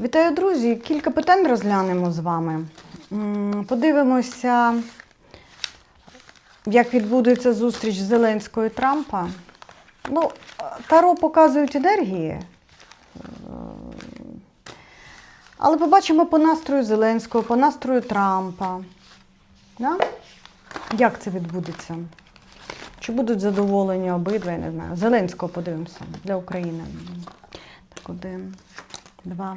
Вітаю, друзі! Кілька питань розглянемо з вами. Подивимося, як відбудеться зустріч Зеленського і Трампа. Ну, Таро показують енергії. Е, Але побачимо по настрою Зеленського, по настрою Трампа. Да? Як це відбудеться? Чи будуть задоволені обидва, я не знаю. Зеленського подивимося для України. Так, один, два,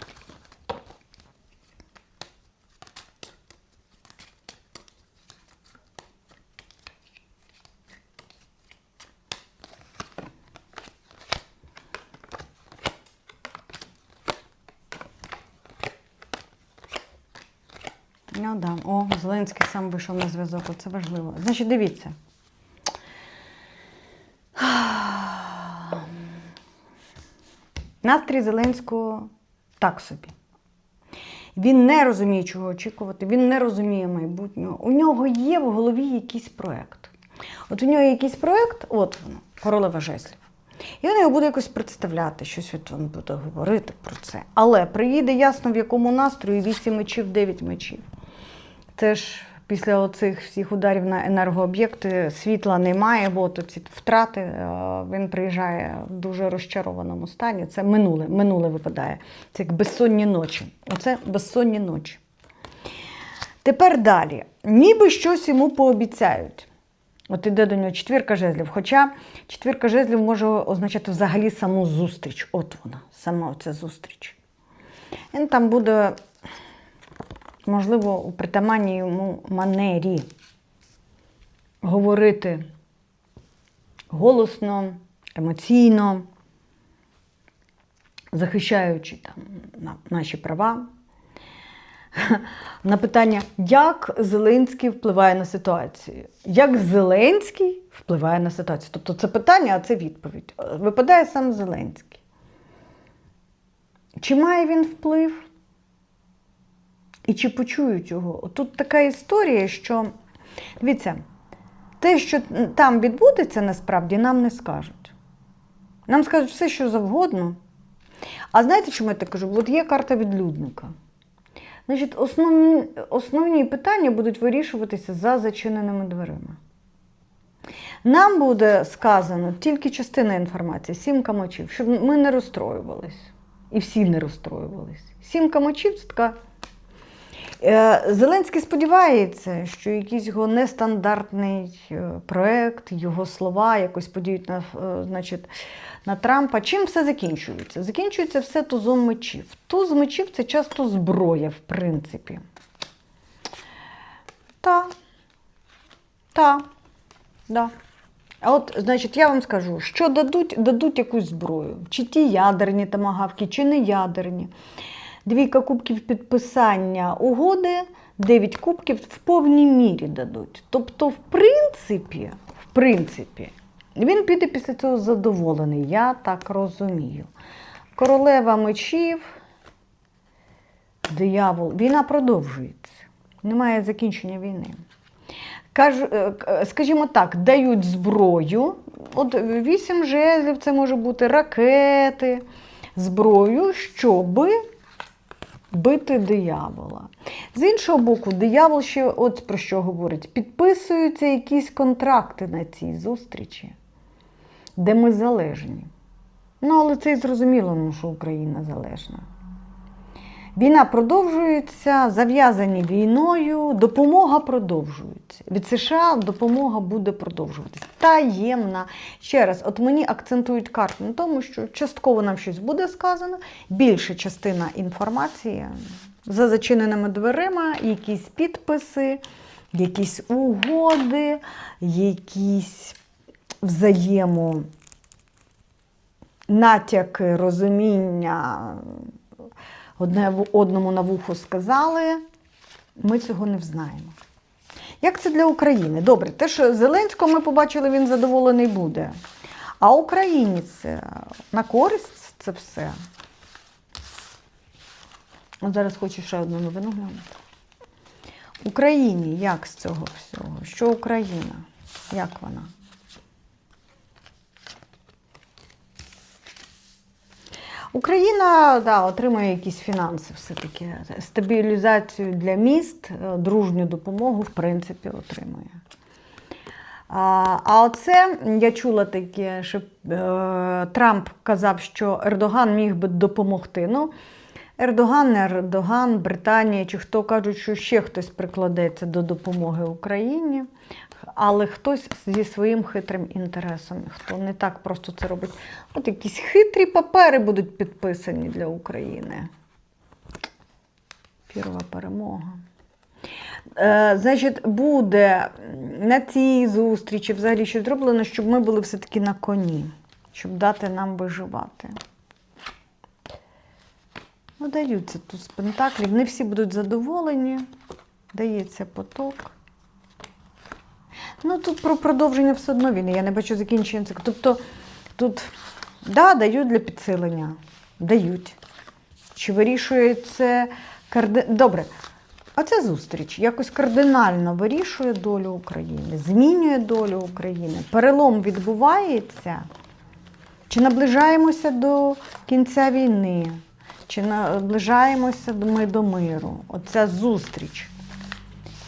О, Зеленський сам вийшов на зв'язок. Це важливо. Значить, дивіться. Настрій Зеленського так собі. Він не розуміє, чого очікувати, він не розуміє майбутнього. У нього є в голові якийсь проєкт. От у нього якийсь проєкт, от воно, королева жеслів. І він його буде якось представляти, щось він буде говорити про це. Але приїде ясно, в якому настрої 8 мечів, 9 мечів. Це ж після оцих всіх ударів на енергооб'єкти світла немає, бо ці втрати е, він приїжджає в дуже розчарованому стані. Це минуле, минуле випадає. Це як безсонні ночі. Оце безсонні ночі. Тепер далі. Ніби щось йому пообіцяють. От іде до нього четвірка жезлів. Хоча четвірка жезлів може означати взагалі саму зустріч. От вона, сама оця зустріч. Він там буде, можливо, у притаманній йому манері говорити голосно, емоційно, захищаючи там наші права. На питання, як Зеленський впливає на ситуацію? Як Зеленський впливає на ситуацію? Тобто це питання, а це відповідь. Випадає сам Зеленський. Чи має він вплив? І чи почують його? Тут така історія, що дивіться, те, що там відбудеться, насправді нам не скажуть. Нам скажуть все, що завгодно. А знаєте, чому я так кажу? От є карта відлюдника. Значить, основні, основні питання будуть вирішуватися за зачиненими дверима. Нам буде сказано тільки частина інформації, сімка мочів, щоб ми не розстроювались. І всі не розстроювались. Сімка мочів це така. Е, Зеленський сподівається, що якийсь його нестандартний е, проект, його слова якось подіють на, е, значить, на Трампа. Чим все закінчується? Закінчується все тузом мечів. Туз мечів це часто зброя, в принципі. Та. Та. Да. А от, значить, я вам скажу, що дадуть, дадуть якусь зброю. Чи ті ядерні тамагавки, чи не ядерні. Двійка кубків підписання угоди, 9 кубків в повній мірі дадуть. Тобто, в принципі, в принципі, він піде після цього задоволений, я так розумію. Королева мечів, диявол. Війна продовжується. Немає закінчення війни. Кажу, е, скажімо так, дають зброю. От вісім жезлів це може бути ракети, зброю, щоби бити диявола. З іншого боку, диявол ще от про що говорить: підписуються якісь контракти на цій зустрічі, де ми залежні. Ну, але це і зрозуміло, ну, що Україна залежна. Війна продовжується, зав'язані війною, допомога продовжується. Від США допомога буде продовжуватися. Таємна. Ще раз, от мені акцентують карти на тому, що частково нам щось буде сказано, більша частина інформації за зачиненими дверима, якісь підписи, якісь угоди, якісь взаємо натяки, розуміння одне одному на вухо сказали, ми цього не взнаємо. Як це для України? Добре, те, що Зеленського ми побачили, він задоволений буде. А Україні це на користь це все. Зараз хочу ще одну новину глянути. Україні як з цього всього? Що Україна? Як вона? Україна да, отримує якісь фінанси все-таки. Стабілізацію для міст, е, дружню допомогу, в принципі, отримує. А, а оце я чула таке, що е, Трамп казав, що Ердоган міг би допомогти. Ну, Ердоган, не Ердоган, Британія чи хто кажуть, що ще хтось прикладеться до допомоги Україні, але хтось зі своїм хитрим інтересом, хто не так просто це робить. От якісь хитрі папери будуть підписані для України. Пірова перемога. Е, значить, буде на цій зустрічі взагалі щось зроблено, щоб ми були все-таки на коні, щоб дати нам виживати. Ну, даються тут з пентаклів. Не всі будуть задоволені. Дається поток. Ну, тут про продовження все одно війни. Я не бачу закінчення. Тобто тут, да, дають для підсилення. Дають. Чи вирішує це карди... Добре. А ця зустріч якось кардинально вирішує долю України, змінює долю України. Перелом відбувається. Чи наближаємося до кінця війни? Чи наближаємося ми до миру? Оця зустріч.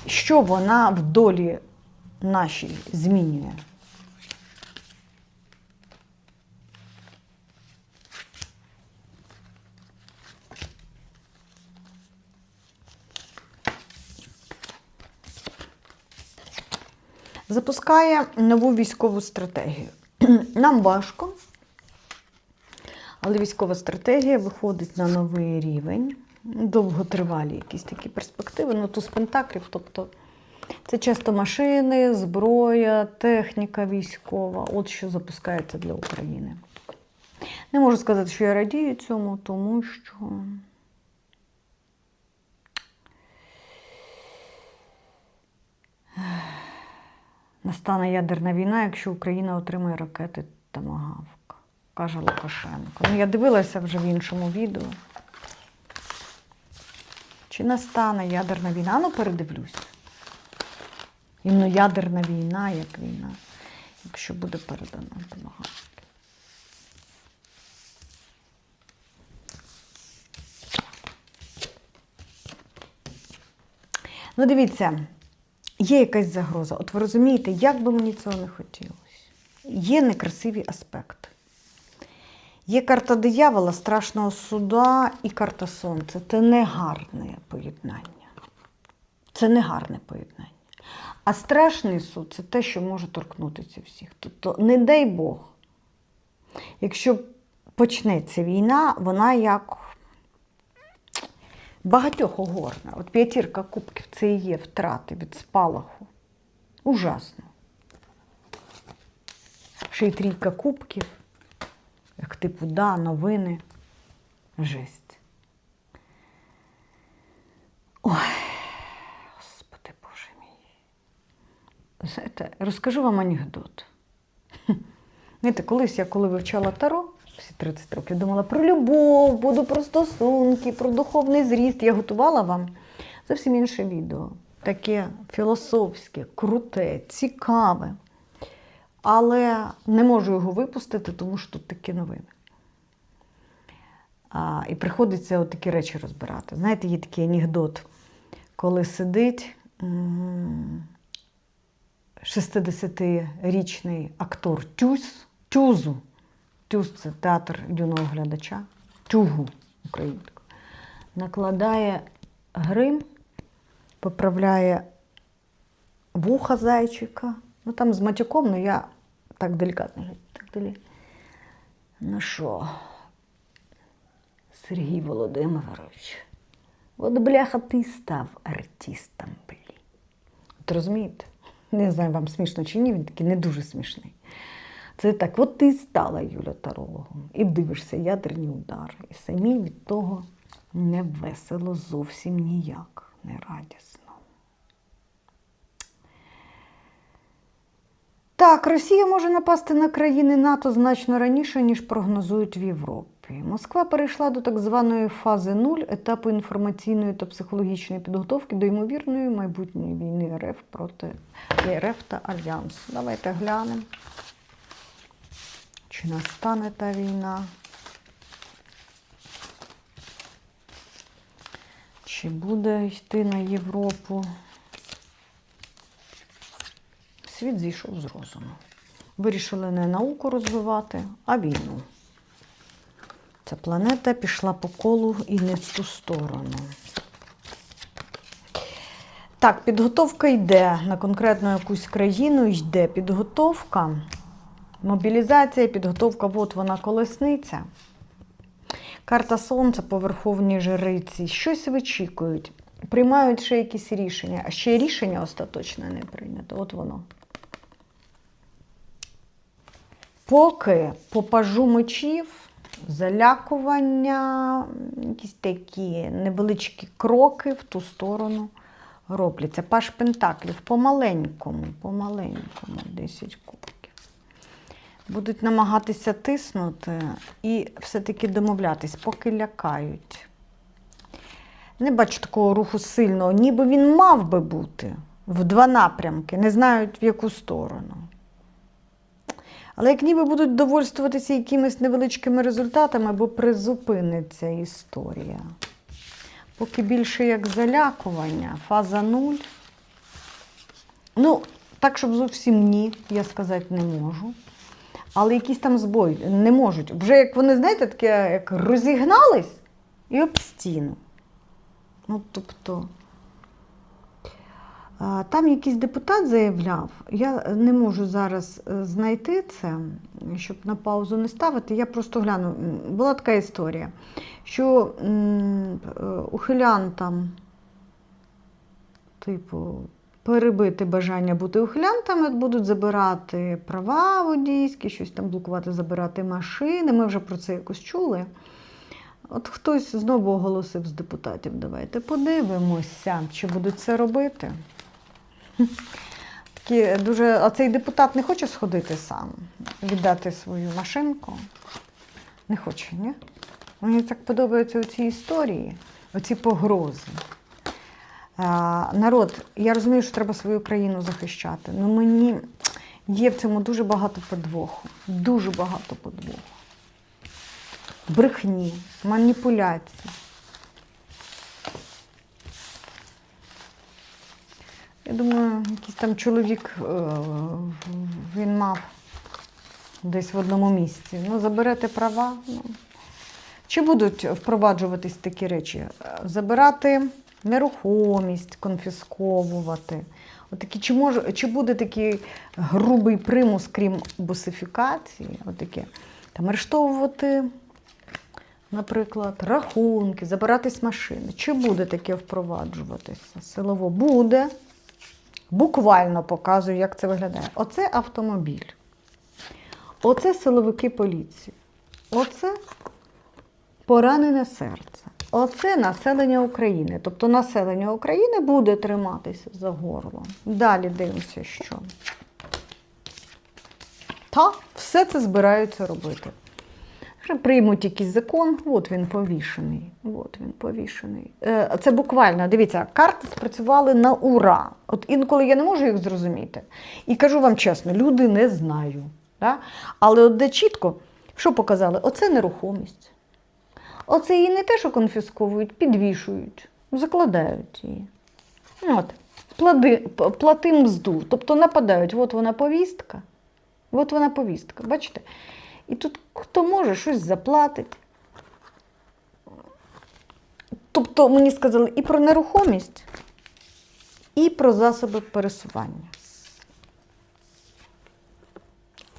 Що вона в долі нашій змінює? Запускає нову військову стратегію. Нам важко, але військова стратегія виходить на новий рівень. Довготривалі якісь такі перспективи. Ну, туз пентаклів, тобто це часто машини, зброя, техніка військова. От що запускається для України. Не можу сказати, що я радію цьому, тому що. Настане ядерна війна, якщо Україна отримає ракети Томагавк, каже Лукашенко. Ну, я дивилася вже в іншому відео. Чи настане ядерна війна? Ну, передивлюсь. Іменно ядерна війна, як війна, якщо буде передано Томагавк. Ну, дивіться, є якась загроза. От ви розумієте, як би мені цього не хотілося. Є некрасиві аспекти. Є карта диявола, страшного суда і карта сонця. Це не гарне поєднання. Це не гарне поєднання. А страшний суд це те, що може торкнутися всіх. Тобто, не дай Бог, якщо почнеться війна, вона як багатьох огорне. От п'ятірка кубків це і є втрати від спалаху. Ужасно. Ще й трійка кубків, як типу, да, новини. Жесть. Ой, Господи Боже мій. Знаєте, розкажу вам анекдот. Знаєте, колись я коли вивчала Таро, всі 30 років, думала про любов, буду про стосунки, про духовний зріст. Я готувала вам зовсім інше відео. Таке філософське, круте, цікаве. Але не можу його випустити, тому що тут такі новини. А, і приходиться от такі речі розбирати. Знаєте, є такий анекдот, коли сидить 60-річний актор Тюз, Тюзу. Тюз це театр юного глядача, тюгу українською. Накладає грим, поправляє вуха зайчика. Ну там з матюком, ну я так делікатно. Так далі. Ну що, Сергій Володимирович, от бляха ти став артистом, блін. От розумієте? Не знаю, вам смішно чи ні, він такий не дуже смішний. Це так, от ти стала Юля тарологом і дивишся ядерні удари. І самі від того не весело зовсім ніяк, не радісно. Так, Росія може напасти на країни НАТО значно раніше, ніж прогнозують в Європі. Москва перейшла до так званої фази нуль етапу інформаційної та психологічної підготовки до ймовірної майбутньої війни РФ проти РФ та Альянсу. Давайте глянемо, чи настане та війна. Чи буде йти на Європу? Світ зійшов з розуму. Вирішили не науку розвивати, а війну. Ця планета пішла по колу і не в ту сторону. Так, підготовка йде на конкретну якусь країну, йде підготовка. Мобілізація, підготовка, от вона колесниця. Карта Сонця по Верховній Жриці. Щось вичікують, приймають ще якісь рішення, а ще рішення остаточне не прийнято. От воно. Поки по пажу мечів, залякування, якісь такі невеличкі кроки в ту сторону робляться. Паш Пентаклів помаленькому, помаленькому, 10 кубків. Будуть намагатися тиснути і все-таки домовлятись, поки лякають. Не бачу такого руху сильного, ніби він мав би бути в два напрямки, не знають в яку сторону. Але як ніби будуть довольствуватися якимись невеличкими результатами, бо призупиниться історія. Поки більше як залякування, фаза нуль. Ну, так, щоб зовсім ні, я сказати не можу. Але якісь там збої не можуть. Вже як вони, знаєте, таке, як розігнались і об стіну. Ну, тобто. Там якийсь депутат заявляв, я не можу зараз е, знайти це, щоб на паузу не ставити. Я просто гляну. Була така історія, що е, ухилянтам, типу, перебити бажання бути ухилянтами, будуть забирати права водійські, щось там блокувати, забирати машини. Ми вже про це якось чули. От хтось знову оголосив з депутатів. Давайте подивимося, чи будуть це робити. Такі дуже, а цей депутат не хоче сходити сам, віддати свою машинку. Не хоче, ні? Мені так подобаються оці історії, оці погрози. А, народ, я розумію, що треба свою країну захищати. але мені є в цьому дуже багато подвоху. Дуже багато подвоху. Брехні, маніпуляцій. Я думаю, якийсь там чоловік е, він мав десь в одному місці. Ну, заберете права. Ну. Чи будуть впроваджуватись такі речі? Е, Забирати нерухомість, конфісковувати. Отакі, чи, може, чи буде такий грубий примус, крім босифікації, отаке, там арештовувати, наприклад, рахунки, забиратись машини. Чи буде таке впроваджуватися? Силово буде. Буквально показую, як це виглядає. Оце автомобіль. Оце силовики поліції. Оце поранене серце. Оце населення України. Тобто населення України буде триматися за горло. Далі дивимося, що. Та все це збираються робити. Приймуть якийсь закон, от він повішений. От він повішений. Е, Це буквально, дивіться, карти спрацювали на ура. От інколи я не можу їх зрозуміти. І кажу вам чесно, люди не знаю. Да? Але от де чітко, що показали? Оце нерухомість. Оце її не те, що конфісковують, підвішують, закладають її. От. Плати мзду. Тобто нападають, от вона повістка. От вона повістка. Бачите? І тут хто може щось заплатить. Тобто мені сказали і про нерухомість, і про засоби пересування.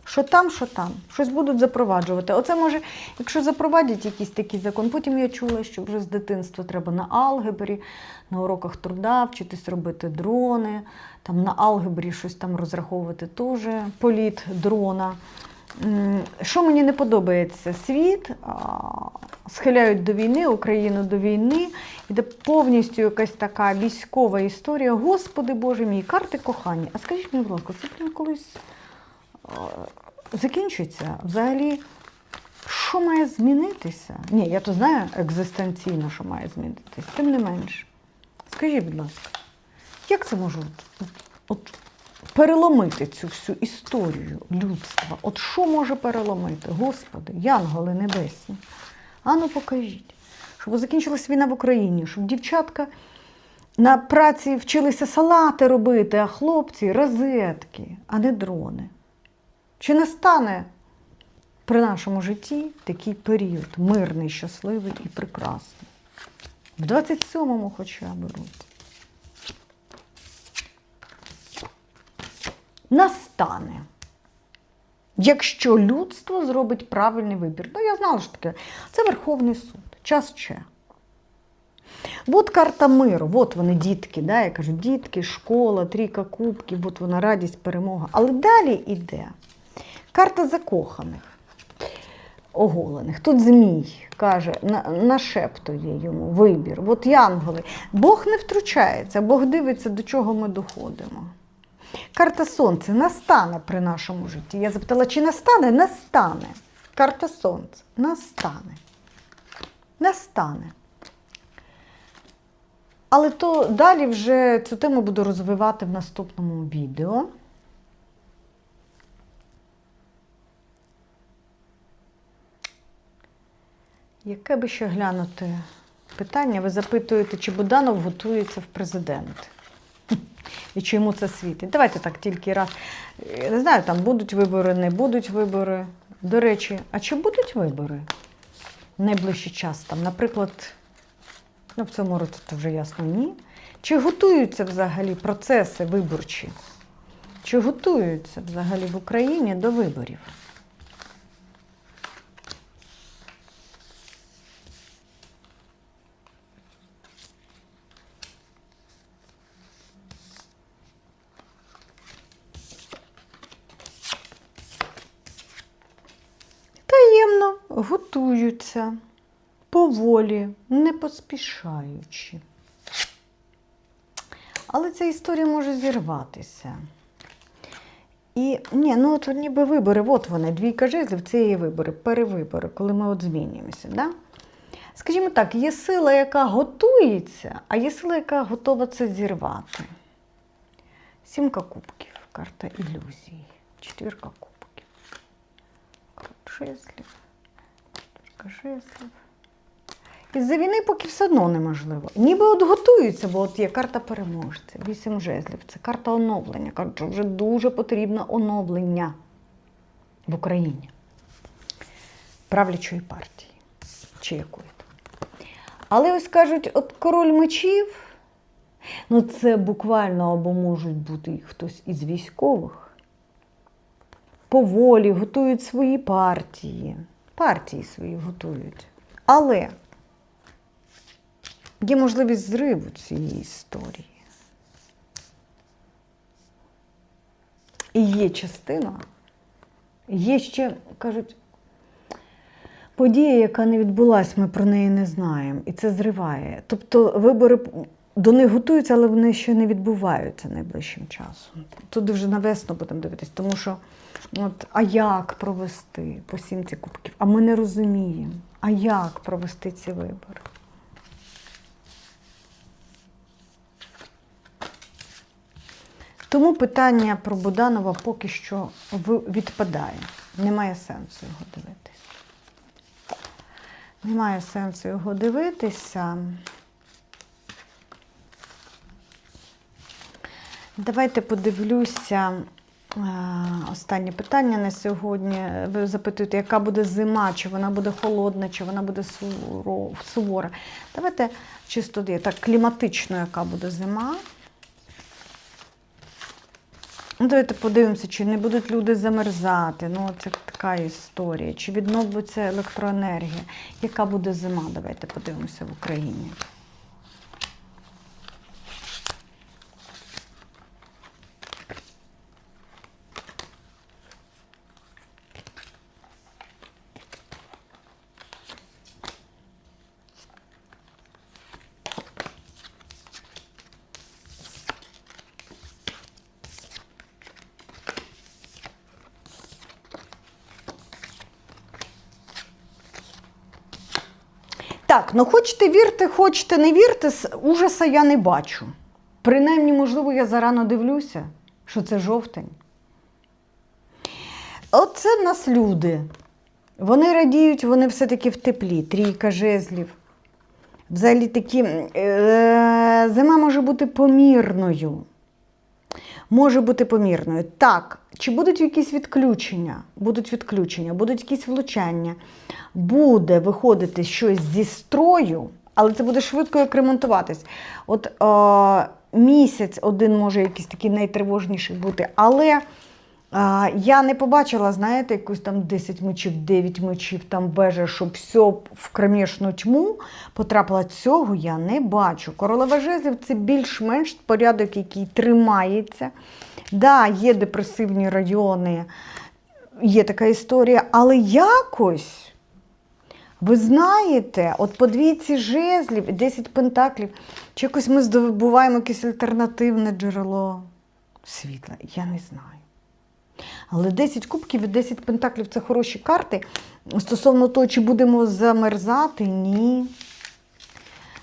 Що там, що там, щось будуть запроваджувати. Оце може, якщо запровадять якийсь такий закон, потім я чула, що вже з дитинства треба на алгебрі, на уроках труда вчитись робити дрони, там на алгебрі щось там розраховувати теж політ дрона. Що мені не подобається? Світ схиляють до війни, Україну до війни, іде повністю якась така військова історія. Господи Боже мій, карти кохання. А скажіть мені, будь ласка, це прям колись закінчується? Взагалі, Що має змінитися? Ні, я то знаю екзистенційно, що має змінитися. Тим не менш. Скажіть, будь ласка, як це може от, от, переломити цю всю історію людства? От що може переломити? Господи, янголи небесні. Ану покажіть, щоб закінчилась війна в Україні, щоб дівчатка на праці вчилися салати робити, а хлопці розетки, а не дрони. Чи не стане при нашому житті такий період мирний, щасливий і прекрасний? В 27-му хоча б році. Настане. Якщо людство зробить правильний вибір. Ну, я знала, що таке. Це Верховний суд. Час ще. От карта миру, от вони дітки, да, я кажу, дітки, школа, трійка кубків, от вона радість, перемога. Але далі йде карта закоханих, оголених. Тут Змій каже, на- нашептує йому вибір. От янголи. Бог не втручається, Бог дивиться, до чого ми доходимо. Карта Сонця настане при нашому житті. Я запитала, чи настане? Настане. Карта Сонця настане. Настане. Але то далі вже цю тему буду розвивати в наступному відео. Яке би ще глянути питання? Ви запитуєте, чи Буданов готується в президент? І чи йому це світить? Давайте так тільки раз. Я Не знаю, там будуть вибори, не будуть вибори. До речі, а чи будуть вибори в найближчий час? Там, наприклад, ну в цьому році це вже ясно ні. Чи готуються взагалі процеси виборчі? Чи готуються взагалі в Україні до виборів? Готуються, поволі, не поспішаючи. Але ця історія може зірватися. І ні, ну от ніби вибори, от вони, двійка жезлів, це є вибори, перевибори, коли ми от змінюємося. Да? Скажімо так, є сила, яка готується, а є сила, яка готова це зірвати. Сімка кубків, карта ілюзій, четвірка кубків. Жезлів, четвірка жезлів. Із-за війни поки все одно неможливо. Ніби от готуються, бо от є карта переможця, вісім жезлів. Це карта оновлення. Кажуть, вже дуже потрібне оновлення в Україні. Правлячої партії чи якої там. Але ось кажуть, от король мечів, ну це буквально або можуть бути хтось із військових. Поволі готують свої партії. Партії свої готують. Але є можливість зриву цієї історії. І є частина, є ще, кажуть, подія, яка не відбулась, ми про неї не знаємо. І це зриває. Тобто вибори до них готуються, але вони ще не відбуваються найближчим часом. Тут вже на весну будемо дивитись, тому що от, а як провести по сімці кубків? А ми не розуміємо, а як провести ці вибори. Тому питання про Буданова поки що відпадає. Немає сенсу його дивитися. Немає сенсу його дивитися. Давайте подивлюся. е, Останнє питання на сьогодні. Ви запитуєте, яка буде зима, чи вона буде холодна, чи вона буде сувора. Давайте чисто так кліматично, яка буде зима. Ну, давайте подивимося, чи не будуть люди замерзати. Ну, це така історія. Чи відновиться електроенергія? Яка буде зима? Давайте подивимося в Україні. Так, ну хочете вірте, хочете не вірте, ужаса я не бачу. Принаймні, можливо, я зарано дивлюся, що це жовтень. Оце в нас люди. Вони радіють, вони все-таки в теплі, трійка жезлів. Взагалі такі е, зима може бути помірною. Може бути помірною. Так, чи будуть якісь відключення? Будуть відключення, будуть якісь влучання. Буде виходити щось зі строю, але це буде швидко як ремонтуватись. От е, місяць один може якийсь такий найтривожніший бути, але. А, я не побачила, знаєте, якусь там 10 мечів, 9 мечів, там вежа, щоб все в кромішну тьму потрапила. Цього я не бачу. Королева жезлів це більш-менш порядок, який тримається. Да, є депресивні райони, є така історія, але якось. Ви знаєте, от по двійці жезлів 10 пентаклів, чи якось ми здобуваємо якесь альтернативне джерело світла. Я не знаю. Але 10 кубків і 10 пентаклів це хороші карти. Стосовно того, чи будемо замерзати, ні.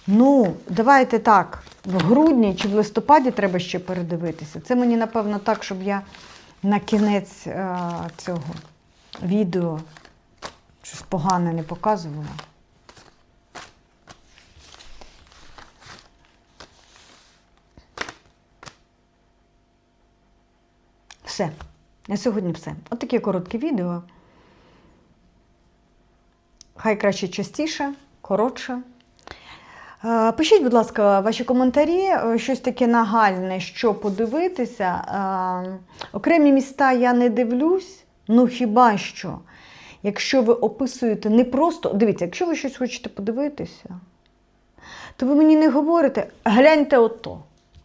Ну, давайте так. В грудні чи в листопаді треба ще передивитися. Це мені, напевно, так, щоб я на кінець е, цього відео щось погане не показувала. Все. На сьогодні все. От таке коротке відео. Хай краще частіше, коротше. Е, Пишіть, будь ласка, ваші коментарі, е, щось таке нагальне, що подивитися. Е, Окремі міста я не дивлюсь, ну хіба що. Якщо ви описуєте не просто. Дивіться, якщо ви щось хочете подивитися, то ви мені не говорите, гляньте ото.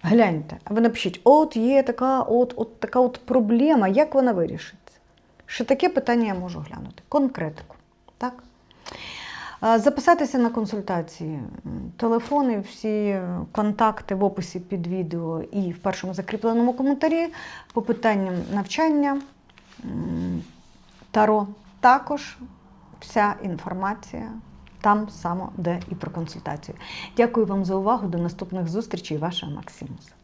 Гляньте. А ви напишіть, от є така от, от така от проблема, як вона вирішиться? Ще таке питання я можу глянути. Конкретику. Так? Записатися на консультації. Телефони, всі контакти в описі під відео і в першому закріпленому коментарі по питанням навчання Таро. Також вся інформація там само, де і про консультацію. Дякую вам за увагу. До наступних зустрічей. Ваша Максимус.